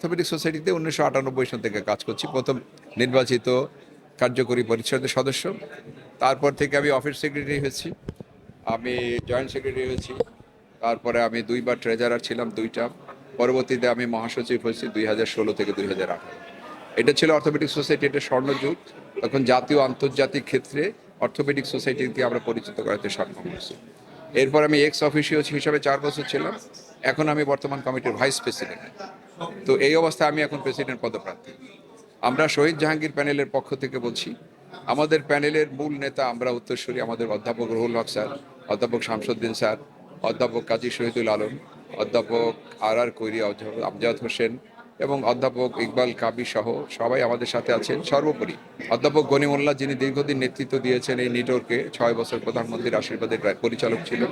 Orthopaedic সোসাইটিতে উনিশশো আটানব্বই সাল থেকে কাজ করছি। প্রথম নির্বাচিত কার্যকরী পরিষদের সদস্য। তারপর থেকে আমি অফিস সেক্রেটারি হয়েছি। আমি জয়েন্ট সেক্রেটারি হয়েছি। তারপরে আমি দুইবার ট্রেজারার ছিলাম, দুইটা। পরবর্তীতে আমি মহাসচিব হয়েছি দুই হাজার ষোলো থেকে দুই হাজার আঠারো। এটা ছিল অর্থোপেডিক সোসাইটি এটা স্বর্ণযুগ। তখন জাতীয় আন্তর্জাতিক ক্ষেত্রে অর্থোপেডিক সোসাইটিকে আমরা পরিচিত করাতে সক্ষম হয়েছি। এরপর আমি এক্স অফিসিও হিসাবে চার বছর ছিলাম। এখন আমি বর্তমান কমিটির ভাইস প্রেসিডেন্ট। তো এই অবস্থায় আমি এখন প্রেসিডেন্ট পদপ্রার্থী। আমরা শহীদ জাহাঙ্গীর প্যানেলের পক্ষ থেকে বলছি, আমাদের প্যানেলের মূল নেতা আমরা উত্তরসূরি, আমাদের অধ্যাপক রুহুল হক স্যার, অধ্যাপক শামসুদ্দিন স্যার, অধ্যাপক কাজী শহীদুল আলম, অধ্যাপক আর আর কৈরি আমজাদ হোসেন এবং অধ্যাপক ইকবাল কাবি সহ সবাই আমাদের সাথে আছেন। সর্বোপরি অধ্যাপক গনিমুল্লাহ যিনি দীর্ঘদিন নেতৃত্ব দিয়েছেন এই নেটওয়ার্কে, ছয় বছর প্রধানমন্ত্রীর আশীর্বাদের পরিচালক ছিল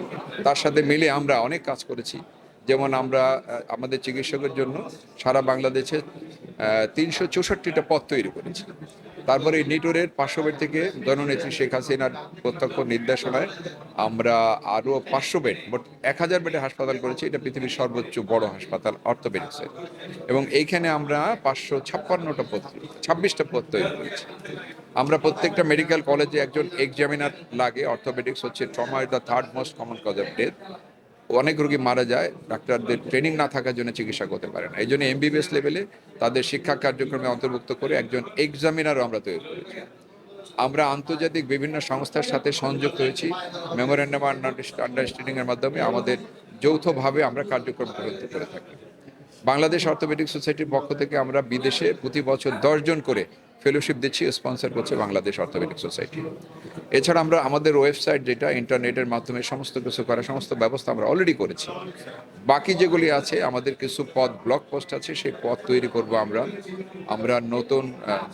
তার সাথে মিলে আমরা অনেক কাজ করেছি। যেমন আমরা আমাদের চিকিৎসকের জন্য সারা বাংলাদেশে তিনশো চৌষট্টিটা পদ তৈরি করেছি। তারপরে নিটোরের পাঁচশো বেড থেকে জননেত্রী শেখ হাসিনার প্রত্যক্ষ নির্দেশনায় আমরা আরও পাঁচশো বেড এক হাজার বেডের হাসপাতাল করেছি। এটা পৃথিবীর সর্বোচ্চ বড় হাসপাতাল অর্থোপেডিক্সের এবং এইখানে আমরা পাঁচশো ছাপ্পান্নটা পদ ছাব্বিশটা পদ তৈরি করেছি। আমরা প্রত্যেকটা মেডিকেল কলেজে একজন এক্সামিনার লাগে, অর্থোপেডিক্স হচ্ছে trauma is the third most common cause of death. অনেক রোগী মারা যায়, ডাক্তারদের ট্রেনিং না থাকার জন্য চিকিৎসা করতে পারে না। এই জন্য এমবিবিএস লেভেলে তাদের শিক্ষা কার্যক্রমে অন্তর্ভুক্ত করে একজন এক্সামিনারও আমরা তৈরি করেছি। আমরা আন্তর্জাতিক বিভিন্ন সংস্থার সাথে সংযুক্ত হয়েছি। মেমোরেন্ডাম আন্ডারস্ট্যান্ডিং এর মাধ্যমে আমাদের যৌথভাবে আমরা কার্যক্রম গ্রহণ করে থাকি। বাংলাদেশ অর্থোপেডিক সোসাইটির পক্ষ থেকে আমরা বিদেশে প্রতি বছর দশজন করে ফেলোশিপ দিচ্ছি স্পন্সর করছে বাংলাদেশ অর্থোপেডিক সোসাইটি এছাড়া আমরা আমাদের ওয়েবসাইট যেটা ইন্টারনেটের মাধ্যমে সমস্ত কিছু করা সমস্ত ব্যবস্থা আমরা অলরেডি করেছি। বাকি যেগুলি আছে, আমাদের কিছু পদ ব্লক পোস্ট আছে, সেই পদ তৈরি করব আমরা। আমরা নতুন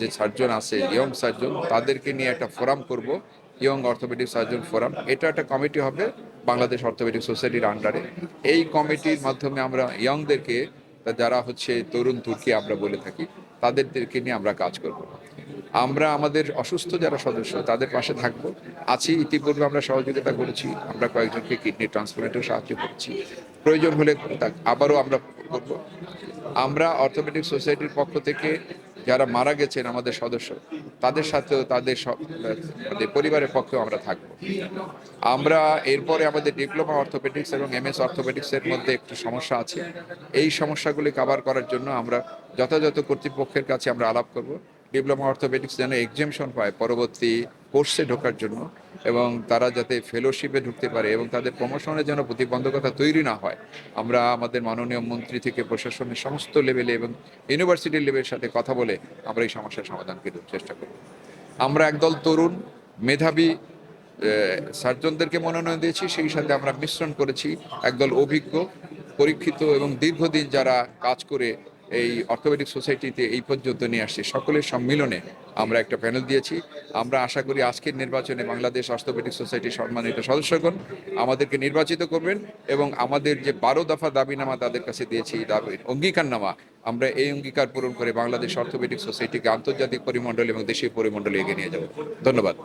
যে সার্জন আছে ইয়ং সার্জন তাদেরকে নিয়ে একটা ফোরাম করব ইয়ং অর্থোপেডিক সার্জন ফোরাম এটা একটা কমিটি হবে বাংলাদেশ অর্থোপেডিক সোসাইটির আন্ডারে এই কমিটির মাধ্যমে আমরা ইয়ংদেরকে যারা হচ্ছে তরুণ তুর্কি, আমরা বলে থাকি তাদেরকে নিয়ে আমরা কাজ করব। আমরা আমাদের অসুস্থ যারা সদস্য, তাদের পাশে থাকব। আছি, ইতিপূর্বে আমরা সহযোগিতা করেছি, আমরা কয়েকজনকে কিডনি ট্রান্সপ্লান্টেও সাহায্য করছি। প্রয়োজন হলে আবারও আমরা করব। আমরা অর্থোপেডিক সোসাইটির পক্ষ থেকে যারা মারা গেছেন আমাদের সদস্য তাদের সাথেও তাদের সব পরিবারের পক্ষেও আমরা থাকব। আমরা এরপরে আমাদের ডিপ্লোমা অর্থোপেডিক্স এবং এম এস অর্থোপেডিক্সের মধ্যে একটু সমস্যা আছে। এই সমস্যাগুলি কাভার করার জন্য আমরা যথাযথ কর্তৃপক্ষের কাছে আমরা আলাপ করব। ডিপ্লোমা অর্থোপেডিক্স যেন এক্সামশন পায় পরবর্তী কোর্সে ঢোকার জন্য। এবং তারা যাতে ফেলোশিপে ঢুকতে পারে এবং তাদের প্রমোশনের যেন প্রতিবন্ধকতা তৈরি না হয়, আমরা আমাদের মাননীয় মন্ত্রী থেকে প্রশাসনের সমস্ত লেভেলে এবং ইউনিভার্সিটির লেভেলের সাথে কথা বলে আমরা এই সমস্যার সমাধান করার চেষ্টা করব। আমরা একদল তরুণ, মেধাবী সার্জনদেরকে মনোনয়ন দিয়েছি, সেই সাথে আমরা মিশ্রণ করেছি। একদল অভিজ্ঞ, পরীক্ষিত এবং দীর্ঘদিন যারা কাজ করে এই অর্থোপেডিক সোসাইটিতে এই পর্যন্ত নিয়ে আসছে। সকলের সম্মিলনে আমরা একটা প্যানেল দিয়েছি। আমরা আশা করি আজকের নির্বাচনে বাংলাদেশ অর্থোপেডিক সোসাইটির সম্মানিত সদস্যগণ আমাদেরকে নির্বাচিত করবেন এবং আমাদের যে বারো দফা দাবিনামা তাদের কাছে দিয়েছি দাবি অঙ্গীকারনামা। আমরা এই অঙ্গীকার পূরণ করে বাংলাদেশ অর্থোপেডিক সোসাইটিকে আন্তর্জাতিক পরিমণ্ডল এবং দেশীয় পরিমণ্ডলে এগিয়ে নিয়ে যাব। ধন্যবাদ।